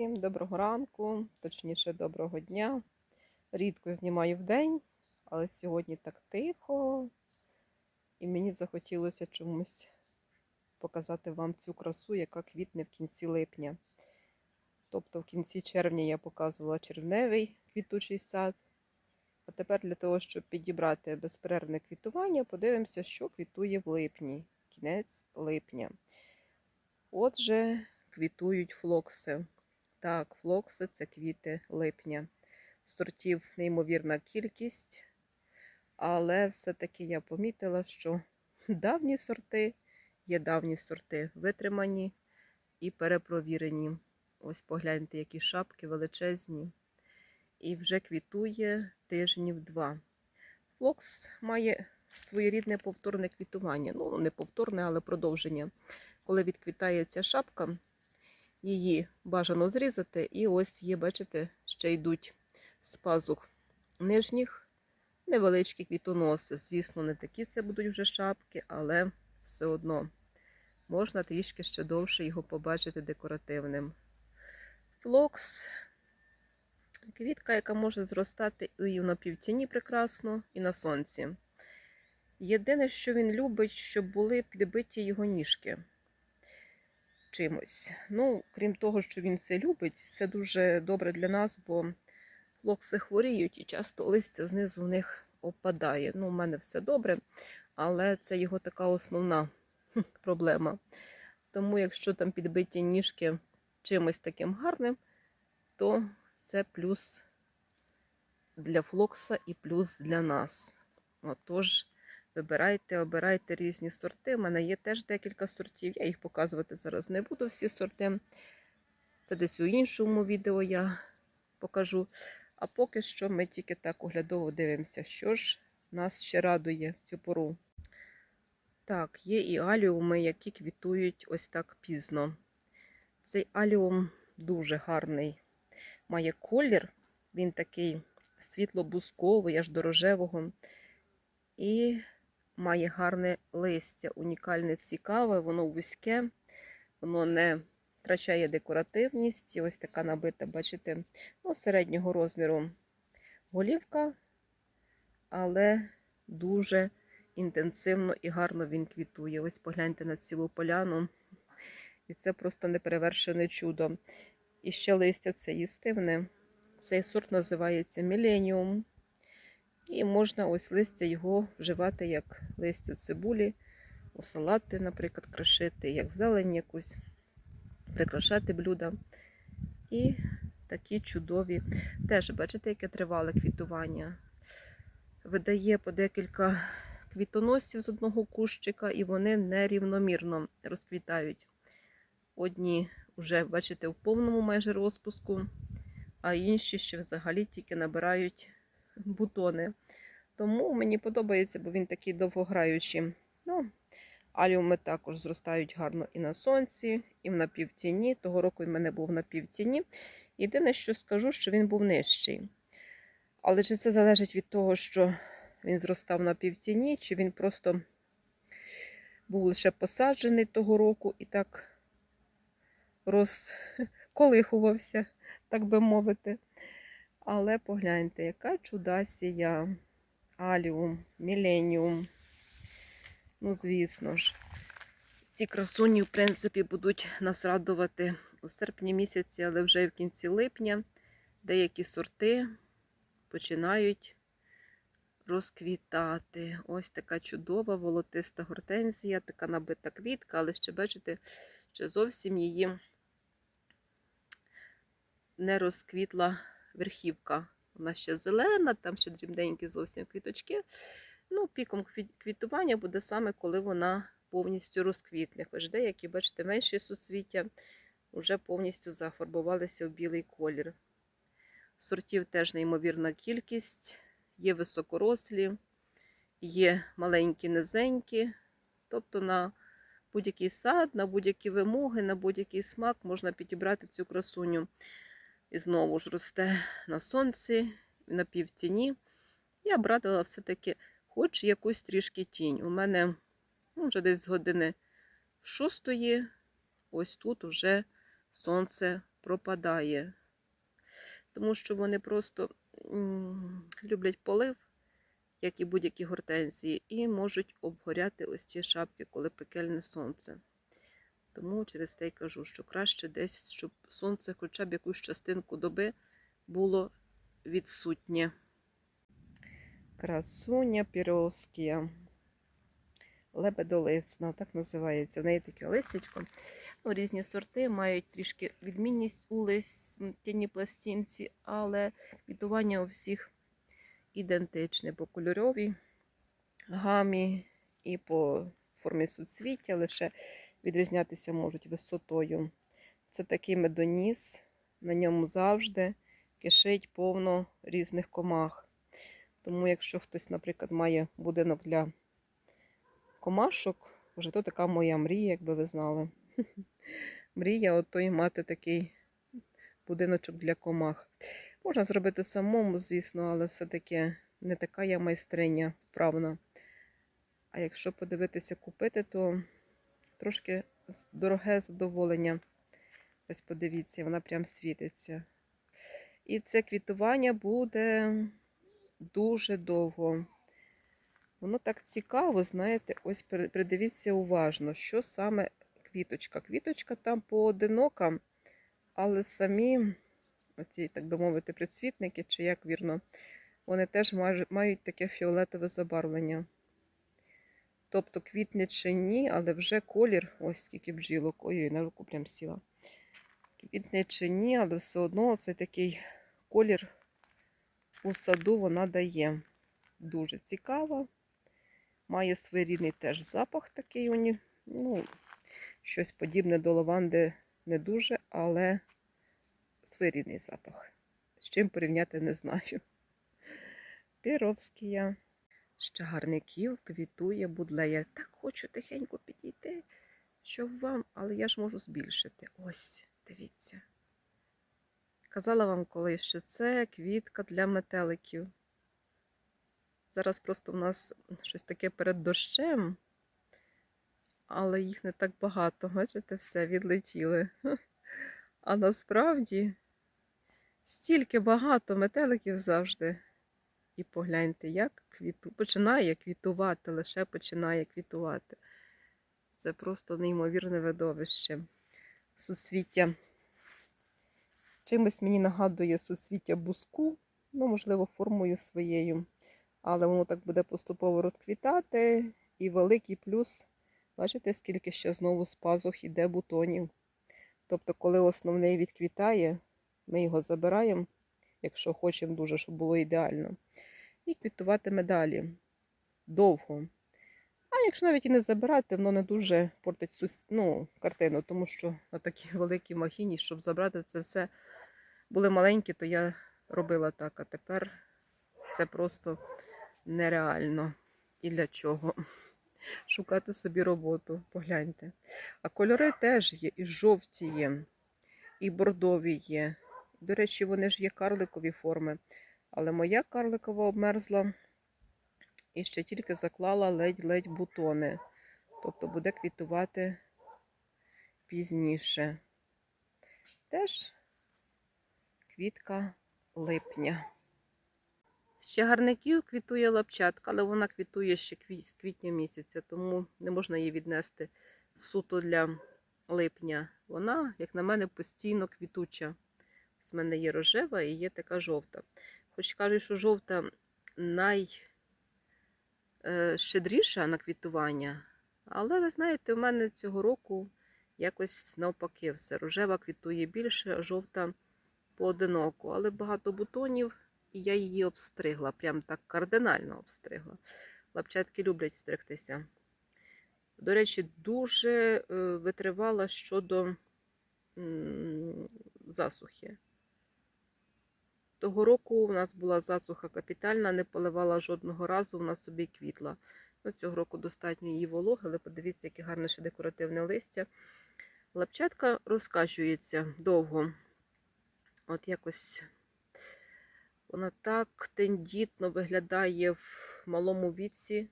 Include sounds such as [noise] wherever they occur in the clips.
Всім доброго ранку, точніше, доброго дня. Рідко знімаю вдень, але сьогодні так тихо, і мені захотілося чомусь показати вам цю красу, яка квітне в кінці липня. Тобто в кінці червня я показувала червневий квітучий сад. А тепер для того, щоб підібрати безперервне квітування, подивимося, що квітує в липні, кінець липня. Отже, квітують флокси. Так, флокси це квіти липня. Сортів неймовірна кількість, але все-таки я помітила, що давні сорти є давні сорти, витримані і перепровірені. Ось погляньте, які шапки величезні. І вже квітує тижнів два. Флокс має своєрідне повторне квітування. Ну, не повторне, але продовження. Коли відквітає ця шапка, її бажано зрізати, і ось є, бачите, ще йдуть з пазух нижніх невеличкі квітоноси. Звісно, не такі це будуть вже шапки, але все одно можна трішки ще довше його побачити декоративним. Флокс квітка, яка може зростати і в напівтіні прекрасно, і на сонці. Єдине, що він любить, щоб були підбиті його ніжки чимось. Ну, крім того, що він це любить, це дуже добре для нас, бо флокси хворіють і часто листя знизу в них опадає. Ну, у мене все добре, але це його така основна проблема. Тому, якщо там підбиті ніжки чимось таким гарним, то це плюс для флокса і плюс для нас. Отож, Вибирайте, обирайте різні сорти. У мене є теж декілька сортів. Я їх показувати зараз не буду, всі сорти. Це десь у іншому відео я покажу. А поки що ми тільки так оглядово дивимося, що ж нас ще радує в цю пору. Так, є і аліуми, які квітують ось так пізно. Цей аліум дуже гарний. Має колір, він такий світло-бусковий, аж до рожевого. І має гарне листя, унікальне, цікаве, воно вузьке, воно не втрачає декоративність. І ось така набита, бачите, ну, середнього розміру голівка, але дуже інтенсивно і гарно він квітує. Ось погляньте на цілу поляну. І це просто неперевершене чудо. І ще листя це їстивне. Цей сорт називається Міленіум. І можна ось листя його вживати як листя цибулі, у салати, наприклад, крашити, як зелень якусь, прикрашати блюда. І такі чудові. Теж, бачите, яке тривале квітування. Видає по декілька квітоносів з одного кущика, і вони нерівномірно розквітають. Одні вже, бачите, в повному майже розпуску, а інші ще взагалі тільки набирають бутони. Тому мені подобається, бо він такий довгограючий. Ну, Аліуми також зростають гарно і на сонці, і в напівтіні. Того року в мене був на півтіні. Єдине, що скажу, що він був нижчий. Але чи це залежить від того, що він зростав на півтіні, чи він просто був лише посаджений того року і так розколихувався, так би мовити. Але погляньте, яка чудасія. Аліум, Міленіум. Ну, звісно ж, ці красуні, в принципі, будуть нас радувати у серпні місяці, але вже в кінці липня деякі сорти починають розквітати. Ось така чудова волотиста гортензія, така набита квітка, але ще, бачите, що зовсім її не розквітла верхівка. Вона ще зелена, там ще дрібненькі зовсім квіточки. Ну, Піком квітування буде саме, коли вона повністю розквітне. Хоч деякі, бачите, менші суцвіття вже повністю зафарбувалися в білий колір. Сортів теж неймовірна кількість, є високорослі, є маленькі, низенькі. Тобто на будь-який сад, на будь-які вимоги, на будь-який смак можна підібрати цю красуню. І знову ж росте на сонці, на півтіні. Я б радила все-таки хоч якусь трішки тінь. У мене ну, вже десь з години шостої, ось тут вже сонце пропадає. Тому що вони просто люблять полив, як і будь-які гортензії, і можуть обгоряти ось ці шапки, коли пекельне сонце. Тому через те й кажу, що краще десь, щоб сонце хоча б якусь частинку доби було відсутнє. Красуня Піровська. Лебедолисна, так називається. В неї таке листячко. Ну, різні сорти мають трішки відмінність у листяні пластинці, але квітування у всіх ідентичне по кольоровій гамі і по формі суцвіття, лише відрізнятися можуть висотою. Це такий медоніс, на ньому завжди кишить повно різних комах. Тому, якщо хтось, наприклад, має будинок для комашок, вже то така моя мрія, якби ви знали. [laughs] Мрія ото і мати такий будиночок для комах. Можна зробити самому, звісно, але все-таки не така я майстриня вправна. А якщо подивитися купити, то трошки дороге задоволення. Ось подивіться, вона прям світиться. І це квітування буде дуже довго. Воно так цікаво, знаєте, ось придивіться уважно, що саме квіточка. Квіточка там поодинока, але самі, оці, так би мовити, прицвітники, чи як вірно, вони теж мають таке фіолетове забарвлення. Тобто квітне чи ні, але вже колір, ось скільки бджілок, ой, на руку прям сіла. Квітне чи ні, але все одно цей такий колір у саду вона дає. Дуже цікаво. Має своєрідний теж запах такий, уні- ну, щось подібне до лаванди не дуже, але своєрідний запах. З чим порівняти не знаю. Піровськія. З чагарників квітує будлея. Так хочу тихенько підійти, щоб вам, але я ж можу збільшити. Ось, дивіться. Казала вам колись, що це квітка для метеликів. Зараз просто в нас щось таке перед дощем, але їх не так багато. Бачите, все, відлетіли. [laughs] А насправді стільки багато метеликів завжди. І погляньте, як квіту... починає квітувати, лише починає квітувати. Це просто неймовірне видовище. Суцвіття. Чимось мені нагадує суцвіття буску, ну, можливо, формою своєю. Але воно так буде поступово розквітати. І великий плюс, бачите, скільки ще знову з пазух іде бутонів. Тобто, коли основний відквітає, ми його забираємо, якщо хочемо дуже, щоб було ідеально. І квітуватиме далі довго. А якщо навіть і не забирати, воно не дуже портить ну, картину, тому що на такій [laughs] великій махіні, щоб забрати це все, були маленькі, то я робила так. А тепер це просто нереально. І для чого? [laughs] Шукати собі роботу, погляньте. А кольори теж є, і жовті є, і бордові є. До речі, вони ж є карликові форми. Але моя карликова обмерзла і ще тільки заклала ледь-ледь бутони. Тобто буде квітувати пізніше. Теж квітка липня. З чагарників квітує лапчатка, але вона квітує ще з квітня місяця, тому не можна її віднести суто для липня. Вона, як на мене, постійно квітуча. Ось в мене є рожева і є така жовта. Хоч кажуть, що жовта найщедріша на квітування, але ви знаєте, в мене цього року якось навпаки все. Рожева квітує більше, а жовта поодиноко, але багато бутонів, і я її обстригла, прям так кардинально обстригла. Лапчатки люблять стригтися. До речі, дуже е, витривала щодо засухи. Того року у нас була засуха капітальна, не поливала жодного разу, вона собі квітла. Ну, цього року достатньо її вологи, але подивіться, яке гарне ще декоративне листя. Лапчатка розкачується довго. От якось вона так тендітно виглядає в малому віці,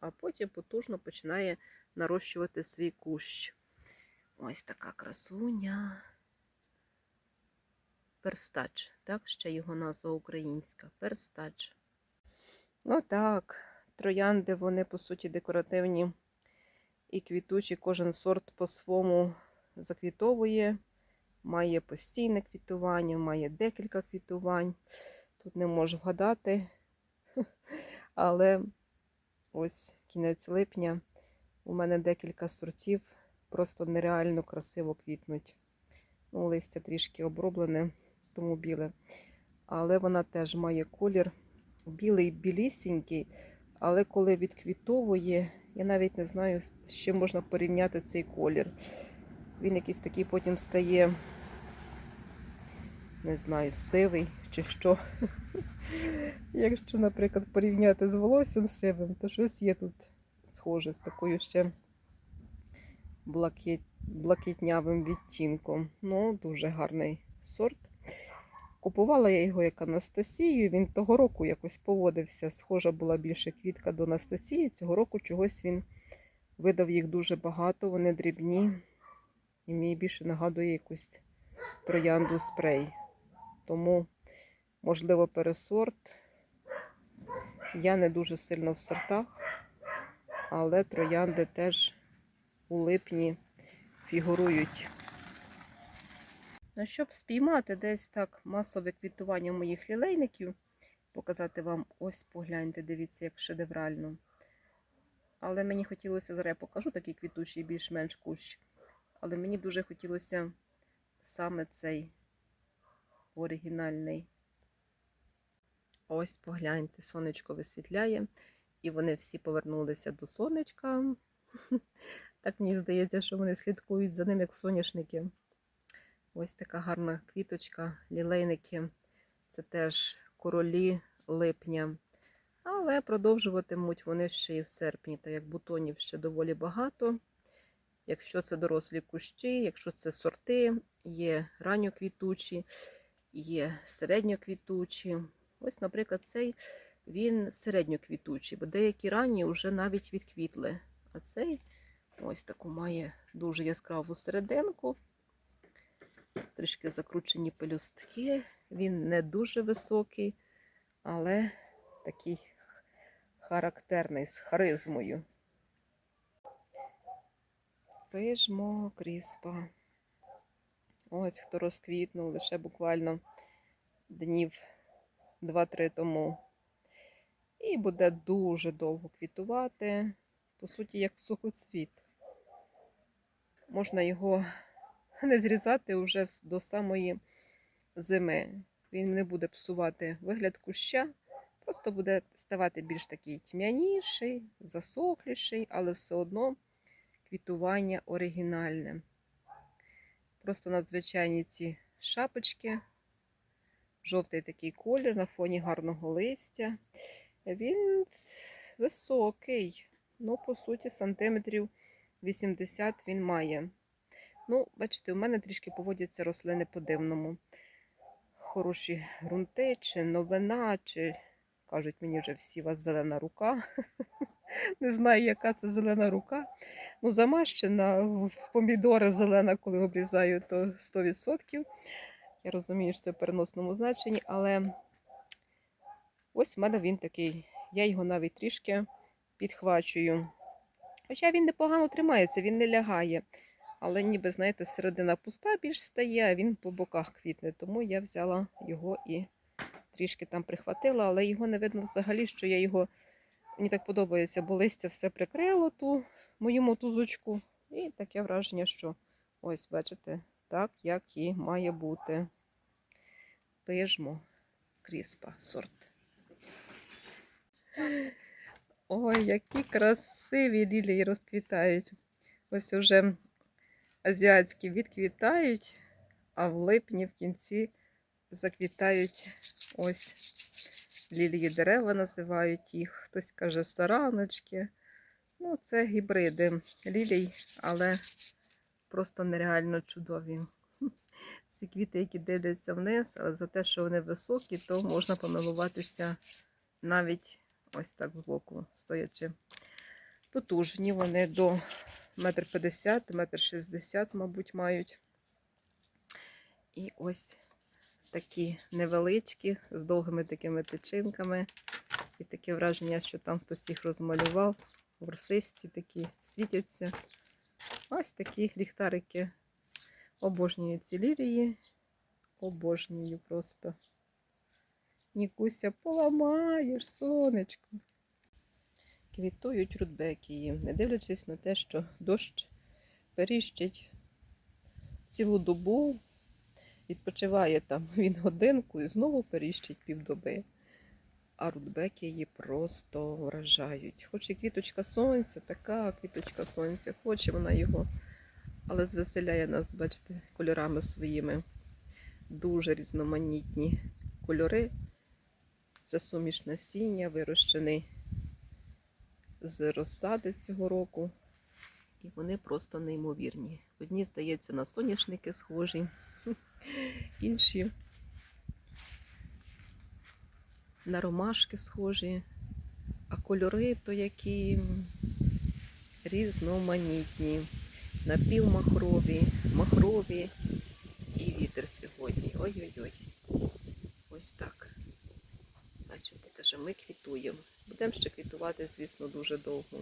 а потім потужно починає нарощувати свій кущ. Ось така красуня. Перстач. Так, ще його назва українська перстач. Ну так, троянди, вони по суті декоративні і квітучі. Кожен сорт по-своєму заквітовує, має постійне квітування, має декілька квітувань. Тут не можу вгадати, [laughs] але ось кінець липня. У мене декілька сортів, просто нереально красиво квітнуть. Ну, листя трішки оброблене, тому біле. Але вона теж має колір білий, білісінький. Але коли відквітовує, я навіть не знаю, з чим можна порівняти цей колір. Він якийсь такий потім стає, не знаю, сивий чи що. [laughs] Якщо, наприклад, порівняти з волоссям сивим, то щось є тут схоже з такою ще блакит, блакитнявим відтінком. Ну, дуже гарний сорт. Купувала я його як Анастасію. Він того року якось поводився. Схожа була більше квітка до Анастасії. Цього року чогось він видав їх дуже багато, вони дрібні. І мені більше нагадує якусь троянду спрей. Тому, можливо, пересорт. Я не дуже сильно в сортах, але троянди теж у липні фігурують. Ну, щоб спіймати десь так масове квітування моїх лілейників, показати вам ось погляньте, дивіться, як шедеврально. Але мені хотілося, зараз я покажу такий квітучий, більш-менш кущ. Але мені дуже хотілося саме цей оригінальний. Ось погляньте, сонечко висвітляє, і вони всі повернулися до сонечка. [laughs] Так мені здається, що вони слідкують за ним, як соняшники. Ось така гарна квіточка, лілейники. Це теж королі липня. Але продовжуватимуть вони ще і в серпні, та як бутонів ще доволі багато. Якщо це дорослі кущі, якщо це сорти, є ранньоквітучі, є середньоквітучі. Ось, наприклад, цей він середньоквітучий, бо деякі ранні вже навіть відквітли. А цей ось таку має дуже яскраву серединку трішки закручені пелюстки. Він не дуже високий, але такий характерний з харизмою. Пижмо кріспа. Ось хто розквітнув лише буквально днів 2-3 тому. І буде дуже довго квітувати, по суті, як сухоцвіт. Можна його [laughs] не зрізати вже до самої зими. Він не буде псувати вигляд куща, просто буде ставати більш такий тьмяніший, засохліший, але все одно квітування оригінальне. Просто надзвичайні ці шапочки, жовтий такий колір на фоні гарного листя. Він високий, ну, по суті, сантиметрів 80 він має. Ну, бачите, у мене трішки поводяться рослини по-дивному. Хороші ґрунти, чи новина, чи кажуть мені вже всі у вас зелена рука. [laughs] Не знаю, яка це зелена рука. Ну, замащена в помідори зелена, коли обрізаю, то 100%. Я розумію, що це в переносному значенні, але ось в мене він такий. Я його навіть трішки підхвачую. Хоча він непогано тримається, він не лягає. Але ніби, знаєте, середина пуста більш стає, а він по боках квітне. Тому я взяла його і трішки там прихватила, але його не видно взагалі, що я його мені так подобається, бо листя все прикрило ту мою мотузочку. І таке враження, що ось, бачите, так, як і має бути. Пижмо кріспа сорт. Ой, які красиві лілії розквітають. Ось уже азіатські відквітають, а в липні в кінці заквітають ось лілії дерева називають їх. Хтось каже сараночки. Ну, це гібриди лілій, але просто нереально чудові. [laughs] Ці квіти, які дивляться вниз, але за те, що вони високі, то можна помилуватися навіть ось так збоку стоячи. Потужні вони до метр п'ятдесят, метр шістдесят, мабуть, мають. І ось такі невеличкі, з довгими такими тичинками. І таке враження, що там хтось їх розмалював. Ворсисті такі світяться. Ось такі ліхтарики. Обожнюю ці лілії. Обожнюю просто. Нікуся, поламаєш, сонечко. Квітують рудбекії, не дивлячись на те, що дощ періщить цілу добу, відпочиває там [laughs] він годинку і знову періщить півдоби. А рудбекії просто вражають. Хоч і квіточка сонця, така квіточка сонця, хоче вона його, але звеселяє нас, бачите, кольорами своїми. Дуже різноманітні кольори. Це суміш насіння, вирощений з розсади цього року. І вони просто неймовірні. Одні, здається, на соняшники схожі, [laughs] інші на ромашки схожі, а кольори то які різноманітні, напівмахрові, махрові і вітер сьогодні. Ой-ой-ой. Ось так. Бачите, каже, ми квітуємо. Будемо ще квітувати, звісно, дуже довго.